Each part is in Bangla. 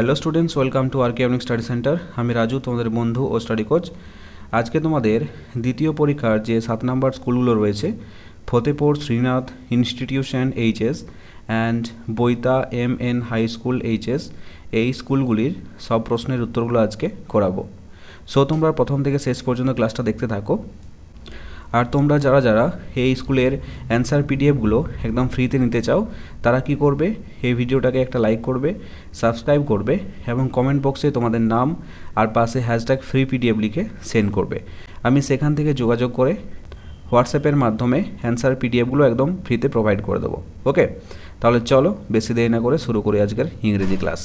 Hello students welcome to R K study centre আমি রাজু, তোমাদের বন্ধু ও স্টাডি কোচ আজকে তোমাদের দ্বিতীয় পরীক্ষার যে সাত নম্বর স্কুলগুলো রয়েছে, Fatepur, Srinath institution HS and Baita M N high school HS এই স্কুলগুলির সব প্রশ্নের উত্তরগুলো আজকে করাবো। সো তোমরা প্রথম থেকে শেষ পর্যন্ত ক্লাসটা দেখতে থাকো। আর তোমরা যারা যারা এই স্কুলের অ্যান্সার পিডিএফগুলো একদম ফ্রিতে নিতে চাও, তারা কি করবে? এই ভিডিওটাকে একটা লাইক করবে সাবস্ক্রাইব করবে এবং কমেন্ট বক্সে তোমাদের নাম আর পাশে হ্যাশট্যাগ ফ্রি পিডিএফ লিখে সেন্ড করবে। আমি সেখান থেকে যোগাযোগ করে হোয়াটসঅ্যাপের মাধ্যমে অ্যান্সার পিডিএফগুলো একদম ফ্রিতে প্রোভাইড করে দেবো। ওকে তাহলে চলো, বেশি দেরি না করে শুরু করি আজকের ইংরেজি ক্লাস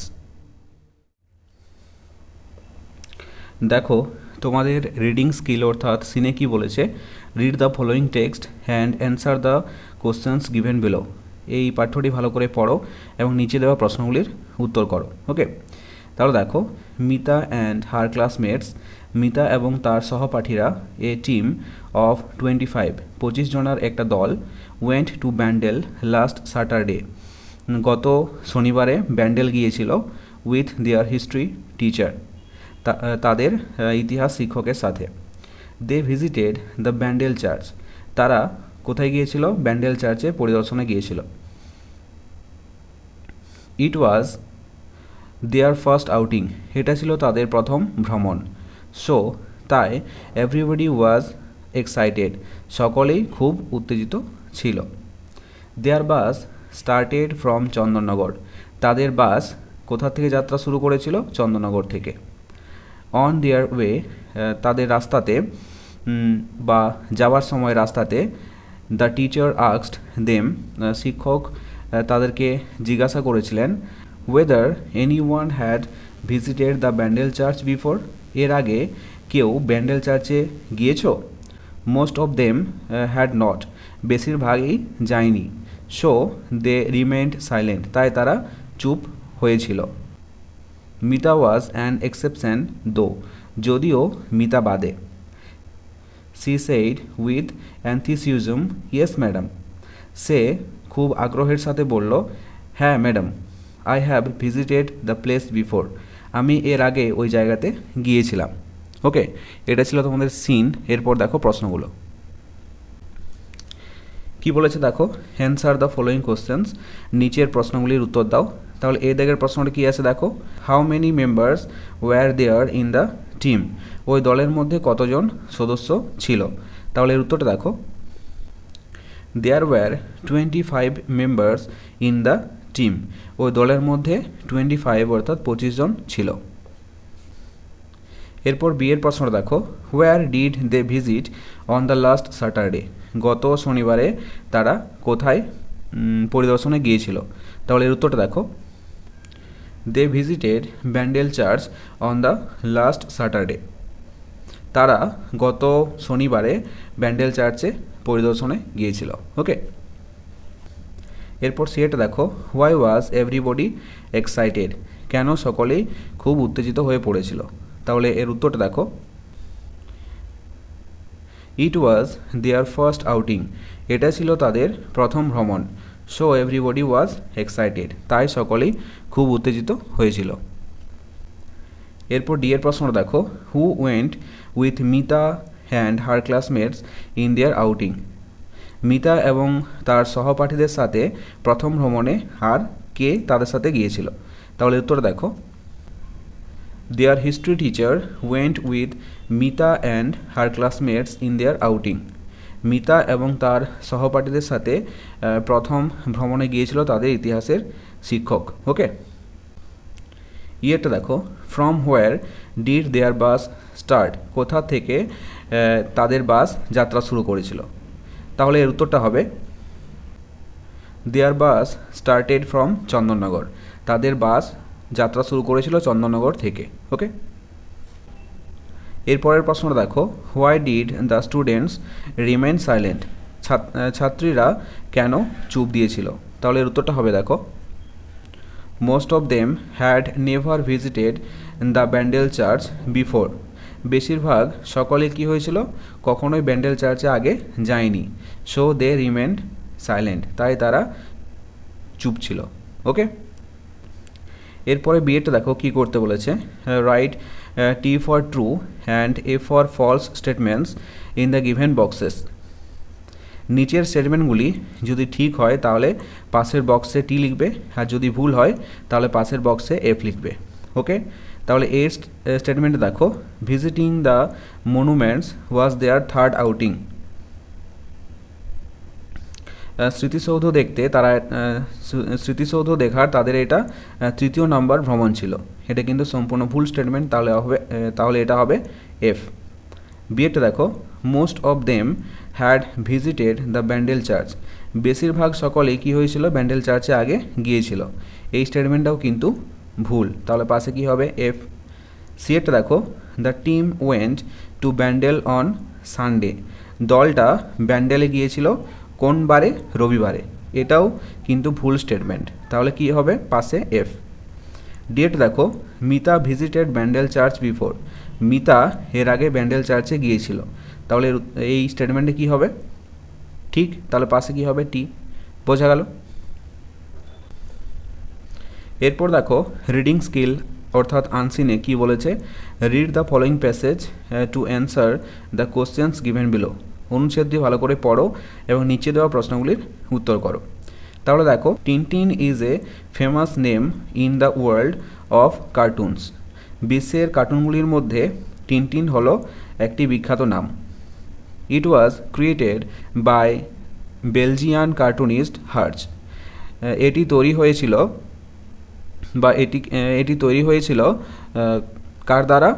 দেখো তোমাদের রিডিং স্কিল অর্থাৎ সিনে কি বলেছে? Read the following text and answer the questions given below এই পাঠ্যটি ভালো করে পড়ো এবং নিচে দেওয়া প্রশ্নগুলির উত্তর করো ওকে তাহলে দেখো, Mita and her classmates Mita এবং তার সহপাঠীরা a team of twenty five পঁচিশ জনার একটা দল went to Bandel last Saturday গত শনিবারে ব্যান্ডেল গিয়েছিল উইথ দেয়ার হিস্ট্রি টিচার তাদের ইতিহাস শিক্ষকের সাথে। They visited the Bandel church তারা কোথায় গিয়েছিল? ব্যান্ডেল চার্চে পরিদর্শনে গিয়েছিল। ইট ওয়াজ দেয়ার ফার্স্ট আউটিং এটা ছিল তাদের প্রথম ভ্রমণ। সো তাই এভরিবডি ওয়াজ এক্সাইটেড সকলেই খুব উত্তেজিত ছিল। Their bus started from Chandannagar তাদের বাস কোথা থেকে যাত্রা শুরু করেছিল? চন্দননগর থেকে। অন দেয়ার ওয়ে তাদের রাস্তাতে বা যাওয়ার সময় রাস্তাতে দ্য টিচার আক্সড দেম শিক্ষক তাদেরকে জিজ্ঞাসা করেছিলেন whether any one had visited the Bandel church before এর আগে কেউ ব্যান্ডেল চার্চে গিয়েছ? Most of them had not বেশিরভাগই যায়নি। সো দে রিমেন্ড সাইলেন্ট তাই তারা চুপ হয়েছিল। মিতা ওয়াজ অ্যান এক্সেপশন দো যদিও মিতা বাদে। She said with enthusiasm yes madam সে খুব আগ্রহের সাথে বলল হ্যাঁ madam I have visited the place before আমি এর আগে ওই জায়গাতে গিয়েছিলাম। ওকে, এটা ছিল তোমাদের সিন এরপর দেখো প্রশ্নগুলো। কি বলেছে দেখো? অ্যান্সার দ্য ফলোয়িং কোশ্চেন্স নিচের প্রশ্নগুলির উত্তর দাও। তাহলে এই দাগের প্রশ্নটা কী আছে দেখো? How many members were there in the team ওই দলের মধ্যে কতজন সদস্য ছিল? তাহলে এর উত্তরটা দেখো। There were twenty five members in the team ওই দলের মধ্যে টোয়েন্টি ফাইভ অর্থাৎ পঁচিশ জন ছিল। এরপর বিয়ের প্রশ্নটা দেখো। Where did they visit on the last Saturday গত শনিবারে তারা কোথায় পরিদর্শনে গিয়েছিল? তাহলে এর উত্তরটা দেখো। They visited Bandel church on the last Saturday তারা গত শনিবারে ব্যান্ডেল চার্চে পরিদর্শনে গিয়েছিল ওকে এরপর সিএটা দেখো হোয়াই ওয়াজ এভরিবডি এক্সাইটেড কেন সকলেই খুব উত্তেজিত হয়ে পড়েছিল? তাহলে এর উত্তরটা দেখো। ইট ওয়াজ দেয়ার ফার্স্ট আউটিং এটা ছিল তাদের প্রথম ভ্রমণ। সো এভরিবডি ওয়াজ এক্সাইটেড তাই সকলেই খুব উত্তেজিত হয়েছিল। এরপর ডি এর প্রশ্নটা দেখো। Who went with Mita and her classmates in their outing Mita এবং তার সহপাঠীদের সাথে প্রথম ভ্রমণে আর কে তাদের সাথে গিয়েছিল? তাহলে উত্তর দেখো। Their history teacher went with Mita and her classmates in their outing Mita এবং তার সহপাঠীদের সাথে প্রথম ভ্রমণে গিয়েছিল তাদের ইতিহাসের শিক্ষক ওকে ইয়েটা দেখো from where did their bus start কোথা থেকে তাদের বাস যাত্রা শুরু করেছিল? তাহলে এর উত্তরটা হবে their bus started from Chandannagar. তাদের বাস যাত্রা শুরু করেছিল চন্দননগর থেকে ওকে এরপরের প্রশ্নটা দেখো why did the students remain silent ছাত্রীরা কেন চুপ দিয়েছিল? তাহলে এর উত্তরটা হবে দেখো most of them had never visited the Bandel church before বেশিরভাগ সকলে কি হয়েছিল? কখনোই ব্যান্ডেল চার্চে আগে যায়নি। সো দে রিমেন্ড সাইলেন্ট তাই তারা চুপ ছিল। ওকে এরপরে বিয়েটা দেখো কি করতে বলেছে। Write T for true and A for false statements in the given boxes. নিচের স্টেটমেন্টগুলি যদি ঠিক হয়, তাহলে পাশের বক্সে টি লিখবে, আর যদি ভুল হয়, তাহলে পাশের বক্সে এফ লিখবে ওকে তাহলে এর স্টেটমেন্ট দেখো visiting the monuments was their third outing স্মৃতিসৌধ দেখতে তারা স্মৃতিসৌধ দেখার তাদের এটা তৃতীয় নম্বর ভ্রমণ ছিল। এটা কিন্তু সম্পূর্ণ ভুল স্টেটমেন্ট তাহলে হবে তাহলে এটা হবে এফ বিয়েটা দেখো most of them had visited the Bandel church বেশিরভাগ সকলেই কী হয়েছিল? ব্যান্ডেল চার্চে আগে গিয়েছিল। এই স্টেটমেন্টটাও কিন্তু ভুল। তাহলে পাশে কি হবে? এফ সিএটা দেখো the team went to Bandel on Sunday দলটা ব্যান্ডেলে গিয়েছিল। কোন বারে রবিবারে। এটাও কিন্তু ভুল স্টেটমেন্ট তাহলে কি হবে? পাশে এফ ডেট দেখো, Mita visited Bandel church before Mita এর আগে ব্যান্ডেল চার্চে গিয়েছিল। তাহলে এই স্টেটমেন্টে কি হবে? ঠিক, তাহলে পাশে কি হবে? টি বোঝা গেল? এরপর দেখো রিডিং স্কিল অর্থাৎ আনসিনে কি বলেছে? Read the following passage to answer the questions given below অনুচ্ছেদ দিয়ে ভালো করে পড়ো এবং নিচে দেওয়া প্রশ্নগুলির উত্তর করো। তাহলে দেখো, Tintin is a famous name in the world of cartoons বিশ্বের কার্টুনগুলির মধ্যে টিনটিন হলো একটি বিখ্যাত নাম। It was created by Belgian cartoonist Herge এটি তৈরি হয়েছিল বা এটি এটি তৈরি হয়েছিল কার দ্বারা?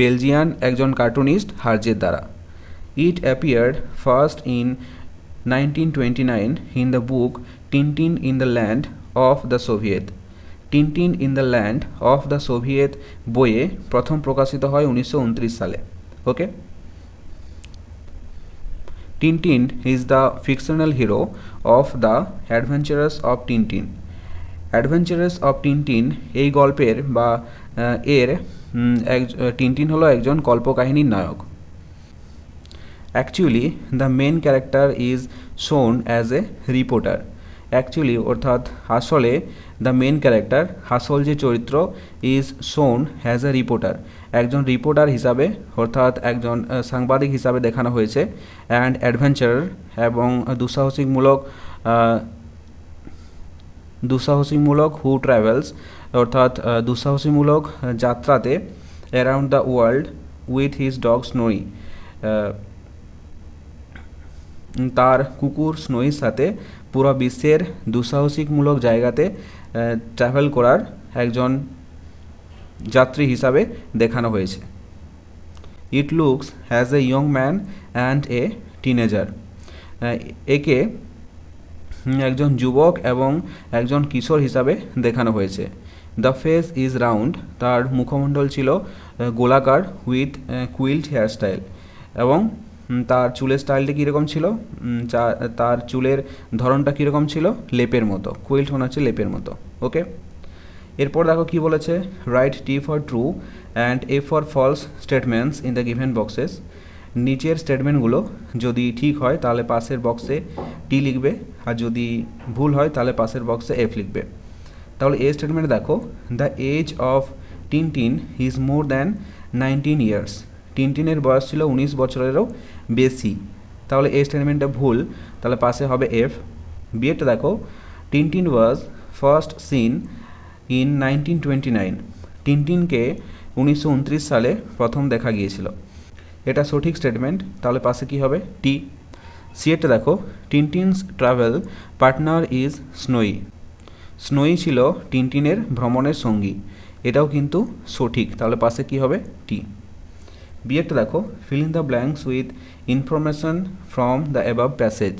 বেলজিয়ান একজন কার্টুনিস্ট হার্জের দ্বারা। First in nineteen twenty nine in the book Tintin in the land of the Soviet Tintin in the land of the Soviet বইয়ে প্রথম প্রকাশিত হয় উনিশশো উনত্রিশ সালে okay Tintin is the fictional hero of the adventurous of Tintin adventurous of Tintin এই গল্পের বা এর এক টিনটিন হলো একজন কল্পকাহিনীর নায়ক। Actually the main character is shown as a reporter actually অর্থাৎ আসলে দ্য মেন ক্যারেক্টার আসল যে চরিত্র is shown as a reporter একজন রিপোর্টার হিসাবে, অর্থাৎ একজন সাংবাদিক হিসাবে দেখানো হয়েছে। অ্যান্ড অ্যাডভেঞ্চার এবং দুঃসাহসিকমূলক দুঃসাহসিকমূলক হু ট্রাভেলস অর্থাৎ দুঃসাহসীমূলক যাত্রাতে around the world with his dog Snowy তার কুকুর স্নোইর সাথে পুরো বিশ্বের দুঃসাহসিকমূলক জায়গাতে ট্রাভেল করার একজন যাত্রী হিসাবে দেখানো হয়েছে। It looks as a young man and a teenager একে একজন যুবক এবং একজন কিশোর হিসাবে দেখানো হয়েছে। দ্য ফেস ইজ রাউন্ড তার মুখমণ্ডল ছিল গোলাকার উইথ কুইল্ড হেয়ারস্টাইল এবং তার চুলের স্টাইলটা কীরকম ছিল? তার চুলের ধরনটা কীরকম ছিল? লেপের মতো। কুইল্ট মনে হচ্ছে লেপের মতো। ওকে এরপর দেখো কি বলেছে? Write T for true and F for false statements in the given boxes নিচের স্টেটমেন্টগুলো যদি ঠিক হয়, তাহলে পাশের বক্সে টি লিখবে। আর যদি ভুল হয়, তাহলে পাশের বক্সে এফ লিখবে। তাহলে এ স্টেটমেন্ট দেখো the age of Tintin is more than nineteen years টিনটিনের বয়স ছিল উনিশ বছরেরও বেশি। তাহলে এই স্টেটমেন্টটা ভুল। তাহলে পাশে হবে এফ বিয়েটা দেখো। Tintin was first seen in nineteen twenty nine টিনটিনকে উনিশশো উনত্রিশ সালে প্রথম দেখা গিয়েছিল। এটা সঠিক স্টেটমেন্ট তাহলে পাশে কি হবে? টি সিএটা দেখো। Tintin's travel partner is Snowy Snowy ছিল টিনটিনের ভ্রমণের সঙ্গী। এটাও কিন্তু সঠিক। তাহলে পাশে কি হবে? টি বিয়েরটা দেখো fill in the blanks with information from the above passage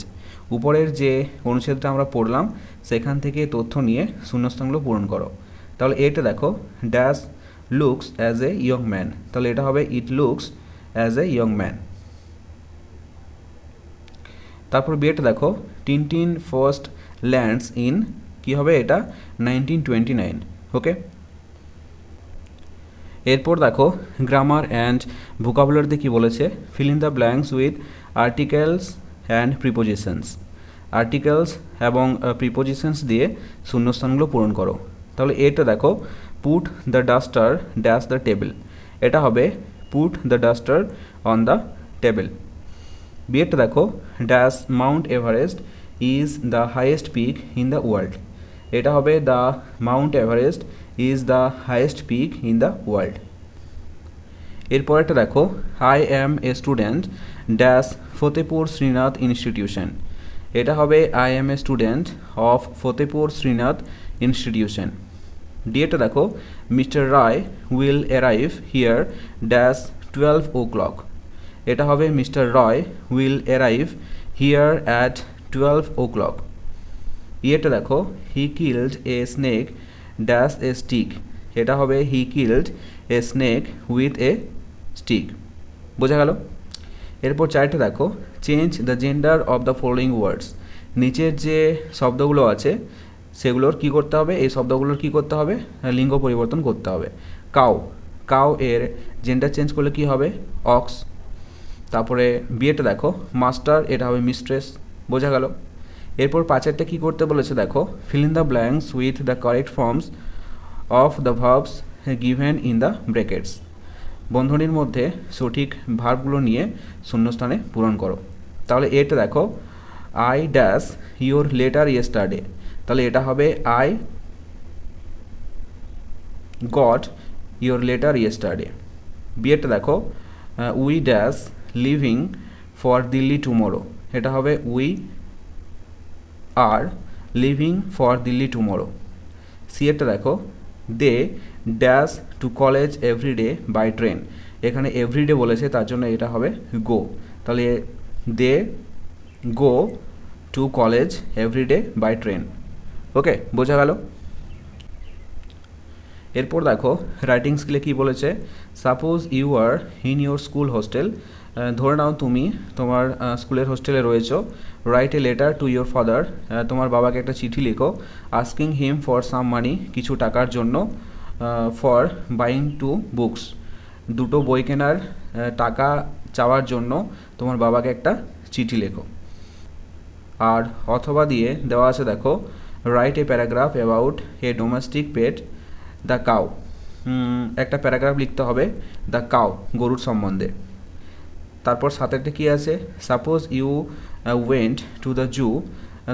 উপরের যে অনুচ্ছেদটা আমরা পড়লাম, সেখান থেকে তথ্য নিয়ে শূন্যস্থানগুলো পূরণ করো। তাহলে এটা দেখো dash looks as a young man তাহলে এটা হবে it looks as a young man তারপর বিয়েটা দেখো টিনটিন ফার্স্ট ল্যান্ডস ইন কি হবে এটা? নাইনটিন টোয়েন্টি নাইন ওকে এরপর দেখো গ্রামার অ্যান্ড ভোকাবুলারিতে কী বলেছে? Fill in the blanks with articles and prepositions articles এবং প্রিপোজিশনস দিয়ে শূন্যস্থানগুলো পূরণ করো। তাহলে এটা দেখো put the duster dash the table এটা হবে put the duster on the table বিয়েরটা দেখো dash Mount Everest is the highest peak in the world এটা হবে the Mount Everest is the highest peak in the world এরপরেরটা দেখো I am a student dash Fatepur Srinath institution এটা হবে I am a student of Fatepur Srinath institution ডিএটা দেখো Mister Ray will arrive here dash twelve o'clock এটা হবে Mister Roy will arrive here at twelve o'clock ইয়েটা দেখো he killed a snake dash a stick এটা হবে he killed a snake with a stick বোঝা গেল? এরপর চারটে দেখো। Change the gender of the following words নিচের যে শব্দগুলো আছে, সেগুলোর কি করতে হবে? এই শব্দগুলোর কি করতে হবে? লিঙ্গ পরিবর্তন করতে হবে। কাউ। কাউ এর জেন্ডার চেঞ্জ করলে কি হবে? অক্স। তারপরে বিয়েটা দেখো। মাস্টার, এটা হবে মিস্ট্রেস বোঝা গেল? এরপর পাঁচেরটা কী করতে বলেছে দেখো fill in the blanks with the correct forms of the verbs given in the brackets বন্ধনীর মধ্যে সঠিক ভার্বগুলো নিয়ে শূন্যস্থানে পূরণ করো। তাহলে এটা দেখো I dash your letter yesterday তাহলে এটা হবে I got your letter yesterday বিয়েটা দেখো we dash leaving for Delhi tomorrow এটা হবে we are leaving for Delhi tomorrow. সিএরটা দেখো। They dash to college everyday by train. এখানে এভরিডে বলেছে, তার জন্য এটা হবে গো। তাহলে they go to college everyday by train. Okay, বোঝা গেল? এরপর দেখো রাইটিং স্কিলে কি বলেছে? Suppose you are in your school hostel ধরে নাও তুমি তোমার স্কুলের হোস্টেলে রয়েছো write a letter to your father তোমার বাবাকে একটা চিঠি লেখো আস্কিং হিম ফর সাম মানি কিছু টাকার জন্য ফর বাইং টু বুকস দুটো বই কেনার টাকা চাওয়ার জন্য তোমার বাবাকে একটা চিঠি লেখো। আর অথবা দিয়ে দেওয়া আছে, দেখো write a paragraph about a domestic pet the cow একটা প্যারাগ্রাফ লিখতে হবে দ্য কাউ গরুর সম্বন্ধে। তারপর সাথেরটা কী আছে? Suppose you went to the zoo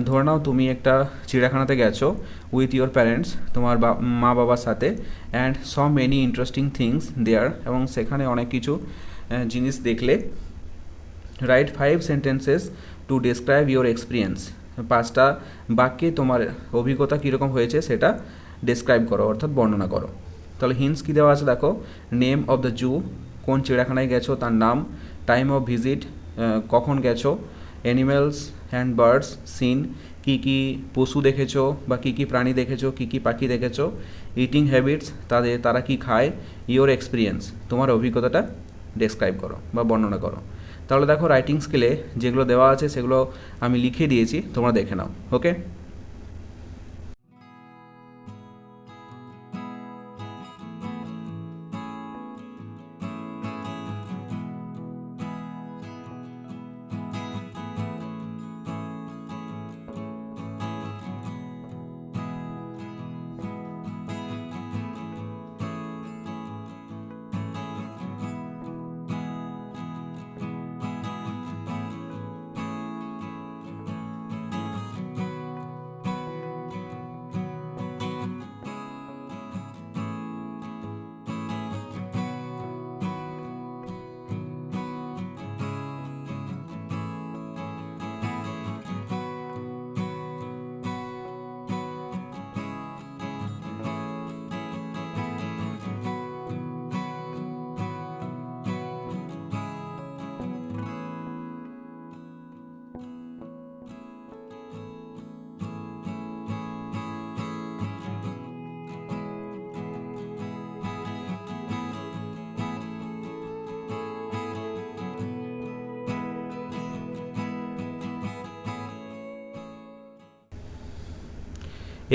ধরে নাও তুমি একটা চিড়িয়াখানাতে গেছো উইথ ইউর প্যারেন্টস তোমার মা বাবার সাথে and saw many interesting things there এবং সেখানে অনেক কিছু জিনিস দেখলে। Write five sentences to describe your experience পাঁচটা বাক্যে তোমার অভিজ্ঞতা কীরকম হয়েছে সেটা ডিসক্রাইব করো, অর্থাৎ বর্ণনা করো। তাহলে হিন্স কী দেওয়া আছে দেখো? নেম অফ দ্য জু কোন চিড়িয়াখানায় গেছো, তার নাম টাইম অফ ভিজিট কখন গেছো অ্যানিমেলস অ্যান্ড বার্ডস সিন কী কী পশু দেখেছ বা কী কী প্রাণী দেখেছ, কী কী পাখি দেখেছ ইটিং হ্যাবিটস তাদের তারা কি খায় ইওর এক্সপিরিয়েন্স তোমার অভিজ্ঞতাটা ডেসক্রাইব করো বা বর্ণনা করো। তাহলে দেখো রাইটিং স্কেলে যেগুলো দেওয়া আছে সেগুলো আমি লিখে দিয়েছি, তোমরা দেখে নাও ওকে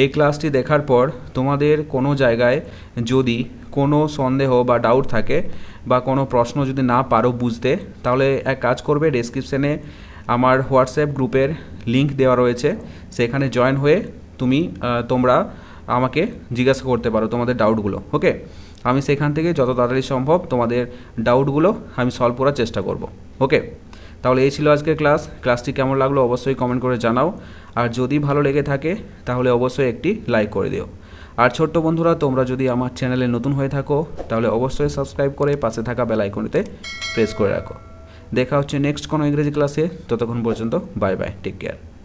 এই ক্লাসটি দেখার পর তোমাদের কোনো জায়গায় যদি কোনো সন্দেহ বা ডাউট থাকে বা কোনো প্রশ্ন যদি না পারো বুঝতে, তাহলে এক কাজ করবে ডেসক্রিপশানে আমার হোয়াটসঅ্যাপ গ্রুপের লিংক দেওয়া রয়েছে। সেখানে জয়েন হয়ে তুমি তোমরা আমাকে জিজ্ঞাসা করতে পারো তোমাদের ডাউটগুলো ওকে আমি সেখান থেকে যত তাড়াতাড়ি সম্ভব তোমাদের ডাউটগুলো আমি সলভ করার চেষ্টা করব ওকে তাহলে এই ছিল আজকের ক্লাস। ক্লাসটি কেমন লাগল অবশ্যই কমেন্ট করে জানাও। আর যদি ভালো লেগে থাকে, তাহলে অবশ্যই একটি লাইক করে দিও। আর ছোট্ট বন্ধুরা, তোমরা যদি আমার চ্যানেলে নতুন হয়ে থাকো, তাহলে অবশ্যই সাবস্ক্রাইব করে পাশে থাকা বেল আইকনটিতে প্রেস করে রাখো। দেখা হচ্ছে নেক্সট কোনো ইংরেজি ক্লাসে ততক্ষণ পর্যন্ত বাই বাই টেক কেয়ার